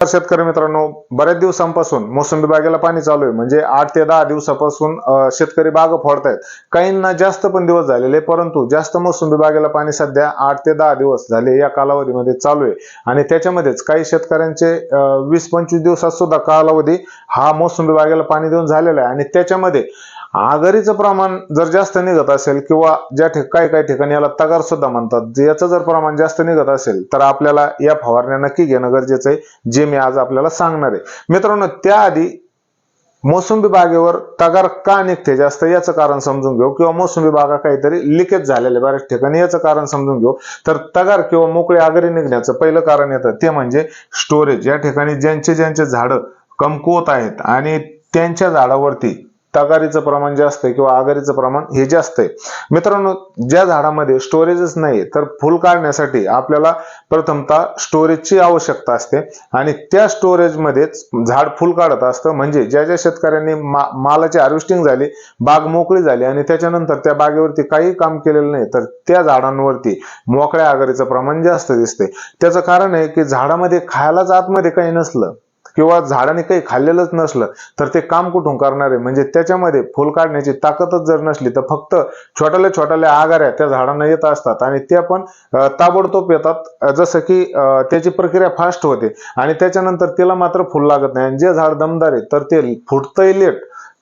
शेतकरी मित्रांनो बऱ्याच दिवसांपासून मोसंबी बागेला पाणी चालू आहे. म्हणजे आठ ते दहा दिवसापासून शेतकरी बाग फोडतायत. काहींना जास्त पण दिवस झालेले परंतु जास्त मोसंबी बागेला पाणी सध्या आठ ते दहा दिवस झाले या कालावधीमध्ये चालू आहे. आणि त्याच्यामध्येच काही शेतकऱ्यांचे वीस पंचवीस दिवसात सुद्धा कालावधी हा मोसंबी बागेला पाणी देऊन झालेला आहे. आणि त्याच्यामध्ये आजारीचं प्रमाण जर जास्त निघत असेल किंवा ज्या काही काही ठिकाणी याला तगार सुद्धा म्हणतात जे याचं जर प्रमाण जास्त निघत असेल तर आपल्याला या फवारण्या नक्की घेणं गरजेचं आहे जे मी आज आपल्याला सांगणार आहे. मित्रांनो त्याआधी मोसंबी बागेवर तगार का निघते जास्त याचं कारण समजून घेऊ किंवा मोसंबी बागा काहीतरी लिकेज झालेले बऱ्याच ठिकाणी याचं कारण समजून घेऊ. तर तगार किंवा मोकळी आगरी निघण्याचं पहिलं कारण येतं ते म्हणजे स्टोरेज या ठिकाणी ज्यांचे ज्यांचे झाडं कमकुवत आहेत आणि त्यांच्या झाडावरती तगारीचं प्रमाण जास्त आहे किंवा आगारीचं प्रमाण हे जास्त आहे. मित्रांनो ज्या झाडामध्ये स्टोरेजच नाही तर फुल काढण्यासाठी आपल्याला प्रथमतः स्टोरेजची आवश्यकता असते आणि त्या स्टोरेजमध्येच झाड फुल काढत असतं. म्हणजे ज्या ज्या शेतकऱ्यांनी मा मालाची हार्वेस्टिंग झाली बाग मोकळी झाली आणि त्याच्यानंतर त्या बागेवरती काही काम केलेलं नाही तर त्या झाडांवरती मोकळ्या आगारीचं प्रमाण जास्त दिसते. त्याचं कारण आहे की झाडामध्ये खायलाच आतमध्ये काही नसलं किंवा झाडाने काही खाल्लेलंच नसलं तर ते काम कुठून करणार आहे? म्हणजे त्याच्यामध्ये फुल काढण्याची ताकदच जर नसली तर फक्त छोट्याल्या छोट्याल्या आगाऱ्या त्या झाडांना येत असतात आणि त्या पण ताबडतोब येतात. जसं की त्याची प्रक्रिया फास्ट होते आणि त्याच्यानंतर तिला मात्र फुल लागत नाही. आणि जे झाड दमदार आहे तर ते फुटतंय लेट.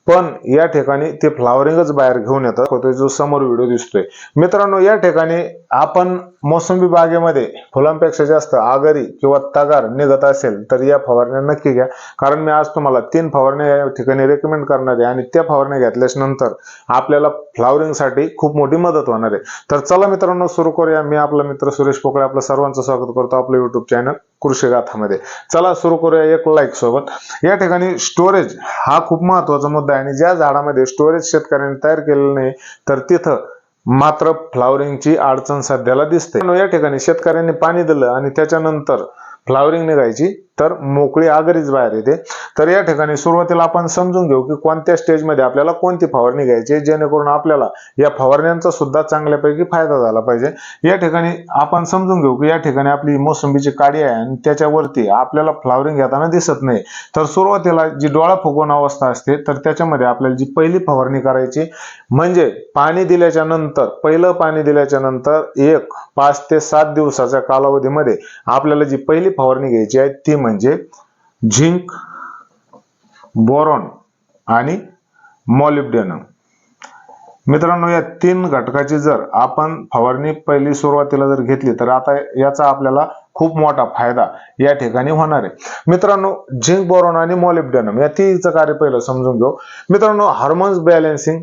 पण या ठिकाणी ते फ्लावरिंगच बाहेर घेऊन येतात. होतो जो समोर व्हिडिओ दिसतोय. मित्रांनो या ठिकाणी आपण मोसंबी बागेमध्ये फुलांपेक्षा जास्त आगरी किंवा तगार निघत असेल तर या फवारण्या नक्की घ्या. कारण मी आज तुम्हाला तीन फवारण्या या ठिकाणी रेकमेंड करणार आहे आणि त्या फवारण्या घेतल्याच नंतर आपल्याला फ्लावरिंगसाठी खूप मोठी मदत होणार आहे. तर चला मित्रांनो सुरू करूया. मी आपला मित्र सुरेश पोकळे आपलं सर्वांचं स्वागत करतो आपलं युट्यूब चॅनल कृषी गाथामध्ये चला सुरू करूया एक लाईक सोबत. या ठिकाणी स्टोरेज हा खूप महत्त्वाचा मुद्दा आहे आणि ज्या झाडामध्ये स्टोरेज शेतकऱ्यांनी तयार केलेलं नाही तर तिथं मात्र फ्लावरिंगची अडचण सध्याला दिसते. या ठिकाणी शेतकऱ्यांनी पाणी दिलं आणि त्याच्यानंतर फ्लावरिंग निघायची तर मोकळी आगरीच बाहेर येते. तर या ठिकाणी सुरुवातीला आपण समजून घेऊ की कोणत्या स्टेजमध्ये आपल्याला कोणती फवारणी घ्यायची जेणेकरून आपल्याला या फवारण्यांचा सुद्धा चांगल्यापैकी फायदा झाला पाहिजे. या ठिकाणी आपण समजून घेऊ की या ठिकाणी आपली मोसंबीची काडी आहे आणि त्याच्यावरती आपल्याला फ्लावरिंग घेताना दिसत नाही. तर सुरुवातीला जी डोळा फुगवण अवस्था असते तर त्याच्यामध्ये आपल्याला जी पहिली फवारणी करायची म्हणजे पाणी दिल्याच्या नंतर पहिलं पाणी दिल्याच्या नंतर एक पाच ते सात दिवसाच्या कालावधीमध्ये आपल्याला जी पहिली फवारणी घ्यायची आहे ती म्हणजे म्हणजे झिंक बोरॉन आणि मॉलिब्डेनम. मित्रांनो या तीन घटकाची जर आपण फवारणी पहिली सुरुवातीला जर घेतली तर आता याचा आपल्याला खूप मोठा फायदा या ठिकाणी होणार आहे. मित्रांनो झिंक बोरॉन आणि मॉलिब्डेनम या तिचं कार्य पहिलं समजून घेऊ. मित्रांनो हार्मोन्स बॅलन्सिंग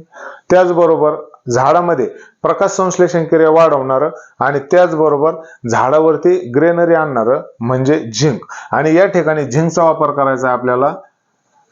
त्याचबरोबर झाडामध्ये प्रकाश संश्लेषण क्रिया वाढवणारं आणि त्याचबरोबर झाडावरती ग्रेनरी आणणारं म्हणजे झिंक. आणि या ठिकाणी झिंकचा वापर करायचा आहे आपल्याला.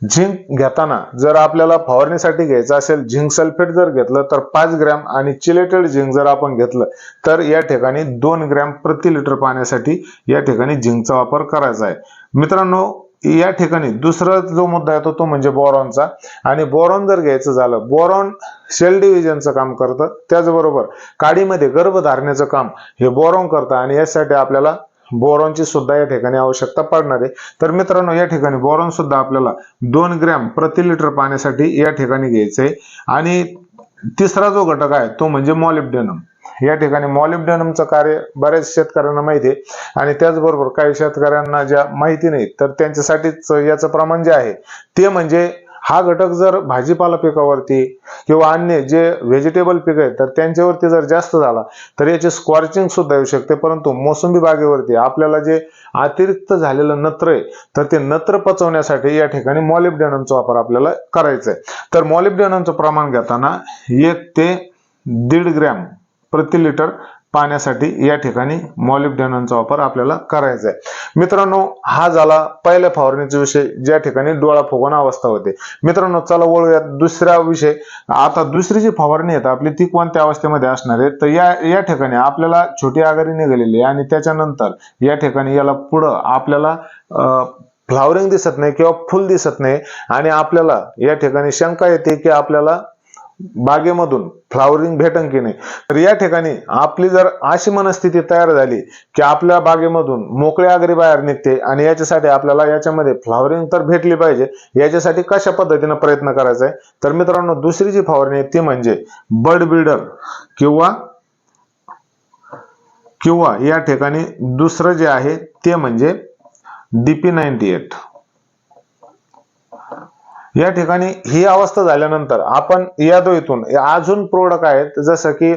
झिंक घेताना जर आपल्याला फवारणीसाठी घ्यायचं असेल झिंक सल्फेट जर घेतलं तर पाच ग्रॅम आणि चिलेटेड झिंक जर आपण घेतलं तर या ठिकाणी दोन ग्रॅम प्रति लिटर पाण्यासाठी या ठिकाणी झिंकचा वापर करायचा आहे. मित्रांनो या ठिकाणी दुसरा जो मुद्दा येतो तो म्हणजे बोरॉनचा. आणि बोरॉन जर घ्यायचं झालं बोरॉन सेल डिव्हिजनचं काम करतं त्याचबरोबर काडीमध्ये गर्भधारणेचं काम हे बोरॉन करतं आणि यासाठी आपल्याला बोरॉनची सुद्धा या ठिकाणी आवश्यकता पडणार आहे. तर मित्रांनो या ठिकाणी बोरॉन सुद्धा आपल्याला दोन ग्रॅम प्रति लिटर पाण्यासाठी या ठिकाणी घ्यायचंय. आणि तिसरा जो घटक आहे तो म्हणजे मॉलिब्डेनम या ठिकाणी मॉलिब्डेनमचं कार्य बऱ्याच शेतकऱ्यांना माहिती आहे. आणि त्याचबरोबर काही शेतकऱ्यांना ज्या माहिती नाही तर त्यांच्यासाठीच याचं प्रमाण जे आहे ते म्हणजे हा घटक जर भाजीपाला पिकावरती किंवा अन्य जे व्हेजिटेबल पीक आहेत तर त्यांच्यावरती जर जास्त झाला तर याची स्क्वॉर्चिंग सुद्धा येऊ शकते. परंतु मोसंबी बागेवरती आपल्याला जे अतिरिक्त झालेलं नत्र आहे तर ते नत्र पचवण्यासाठी या ठिकाणी मॉलिब्डेनमचा वापर आपल्याला करायचा आहे. तर मॉलिब्डेनमचं प्रमाण घेताना एक ते दीड ग्रॅम प्रति लिटर पाण्यासाठी या ठिकाणी मॉलिबडेनॉनचा वापर आपल्याला करायचा आहे. मित्रांनो हा झाला पहिल्या फवारणीचा विषय ज्या ठिकाणी डोळा फुगवणं अवस्था होते. मित्रांनो चला वळूयात दुसरा विषय. आता दुसरी जी फवारणी आहे आपली ती कोणत्या अवस्थेमध्ये असणार आहे? तर या या ठिकाणी आपल्याला छोटी आघाडी निघालेली आहे आणि त्याच्यानंतर या ठिकाणी याला पुढं आपल्याला फ्लावरिंग दिसत नाही किंवा फुल दिसत नाही आणि आपल्याला या ठिकाणी शंका येते की आपल्याला बागेमधून फ्लावरिंग भेटन की नाही? तर या ठिकाणी आपली जर अशी मनस्थिती तयार झाली की आपल्या बागेमधून मोकळे आगरी बाहेर निघते आणि याच्यासाठी आपल्याला याच्यामध्ये फ्लावरिंग तर भेटली पाहिजे याच्यासाठी कशा पद्धतीनं प्रयत्न करायचा आहे? तर मित्रांनो दुसरी जी फवारणी आहे ती म्हणजे बर्ड बिल्डर किंवा किंवा या ठिकाणी दुसरं जे आहे ते म्हणजे डीपी नाईन्टी एट. या ठिकाणी ही अवस्था झाल्यानंतर आपण या दोईतून अजून प्रोडक्ट आहेत जसं की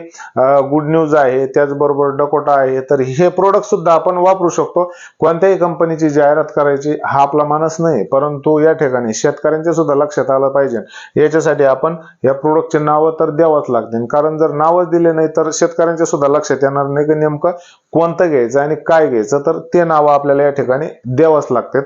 गुड न्यूज आहे त्याचबरोबर डकोटा आहे तर हे प्रोडक्ट सुद्धा आपण वापरू शकतो. कोणत्याही कंपनीची जाहिरात करायची हा आपला मानस नाही परंतु या ठिकाणी शेतकऱ्यांच्या सुद्धा लक्षात आलं पाहिजे. याच्यासाठी आपण या प्रोडक्टचे नावं तर द्यावंच लागतील. कारण जर नावच दिले नाही तर शेतकऱ्यांच्या सुद्धा लक्षात येणार नाही की नेमकं कोणतं घ्यायचं आणि काय घ्यायचं तर ते नावं आपल्याला या ठिकाणी द्यावंच लागतात.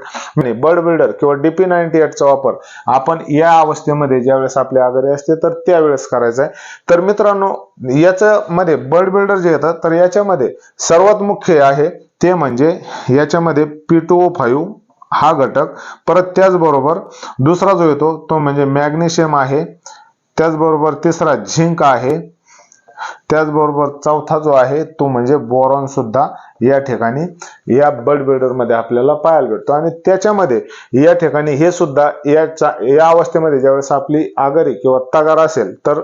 बर्ड बिल्डर किंवा डीपी नाईन्टी एटचा वापर आपण या अवस्थेमध्ये ज्यावेळेस आपल्या आघाडी असते तर त्यावेळेस करायचा आहे. तर मित्रांनो याच्यामध्ये बर्ड बिल्डर जे येतात तर याच्यामध्ये सर्वात मुख्य आहे ते म्हणजे याच्यामध्ये पी टू ओ फाईव्ह हा घटक. परत त्याचबरोबर दुसरा जो येतो तो म्हणजे मॅग्नेशियम आहे. त्याचबरोबर तिसरा झिंक आहे. त्याचबरोबर चौथा जो आहे तो म्हणजे बोरॉन सुद्धा या ठिकाणी या बल्ड बिल्डरमध्ये आपल्याला पाहायला भेटतो. आणि त्याच्यामध्ये या ठिकाणी हे सुद्धा या या अवस्थेमध्ये ज्यावेळेस आपली आगरी किंवा तगार असेल तर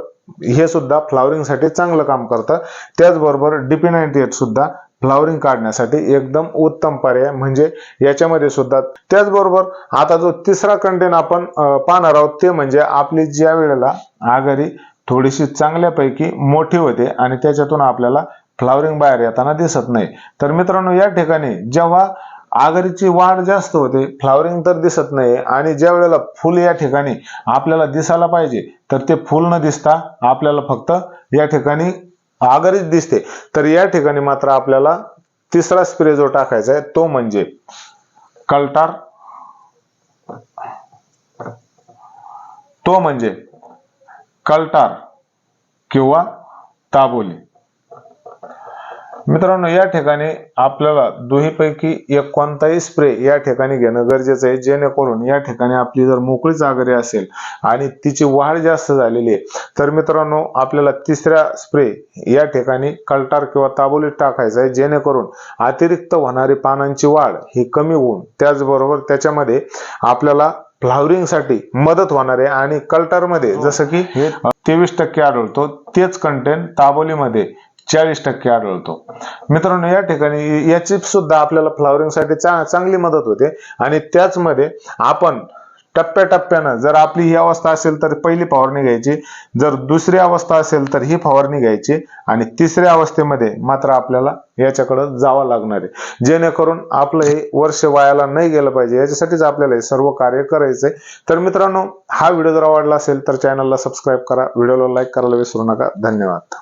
हे सुद्धा फ्लॉवरिंगसाठी चांगलं काम करतं. त्याचबरोबर डीपी नाईन्टी एट सुद्धा फ्लावरिंग काढण्यासाठी एकदम उत्तम पर्याय म्हणजे याच्यामध्ये सुद्धा. त्याचबरोबर आता जो तिसरा कंटेन आपण पाहणार आहोत ते म्हणजे आपली ज्या वेळेला आगरी थोडीशी चांगल्यापैकी मोठी होते आणि त्याच्यातून आपल्याला फ्लावरिंग बाहेर येताना दिसत नाही. तर मित्रांनो या ठिकाणी जेव्हा आगरीची वाढ जास्त होते फ्लावरिंग तर दिसत नाही आणि ज्या वेळेला फुल या ठिकाणी आपल्याला दिसायला पाहिजे तर ते फुल न दिसता आपल्याला फक्त या ठिकाणी आगरीच दिसते. तर या ठिकाणी मात्र आपल्याला तिसरा स्प्रे जो टाकायचा आहे तो म्हणजे कल्टार. तो म्हणजे कल्टार किंवा ताबोली. मित्रांनो या ठिकाणी आपल्याला दोन्हीपैकी एक कोणताही स्प्रे या ठिकाणी घेणं गरजेचं आहे. जेणेकरून या ठिकाणी आपली जर मोकळीच जागरी असेल आणि तिची वाढ जास्त झालेली आहे तर मित्रांनो आपल्याला तिसऱ्या स्प्रे या ठिकाणी कल्टार किंवा ताबोलीत टाकायचा आहे. जेणेकरून अतिरिक्त होणारी पानांची वाढ ही कमी होऊन त्याचबरोबर त्याच्यामध्ये आपल्याला फ्लावरिंगसाठी मदत होणार आहे. आणि कल्टरमध्ये जसं की हे तेवीस टक्के आढळतो. तेच कंटेंट ताबोलीमध्ये चाळीस टक्के आढळतो. मित्रांनो या ठिकाणी याची सुद्धा आपल्याला फ्लावरिंगसाठी चा, चांगली मदत होते. आणि त्याचमध्ये आपण टप्प्याटप्प्यानं जर आपली ही अवस्था असेल तर पहिली फवारणी घ्यायची. जर दुसरी अवस्था असेल तर ही फवारणी घ्यायची. आणि तिसऱ्या अवस्थेमध्ये मात्र आपल्याला याच्याकडं जावं लागणार आहे. जेणेकरून आपलं हे वर्ष वायाला नाही गेलं पाहिजे. याच्यासाठीच आपल्याला हे सर्व कार्य करायचंय. तर मित्रांनो हा व्हिडिओ जर आवडला असेल तर चॅनलला सबस्क्राईब करा. व्हिडिओला लाईक करायला विसरू नका. धन्यवाद.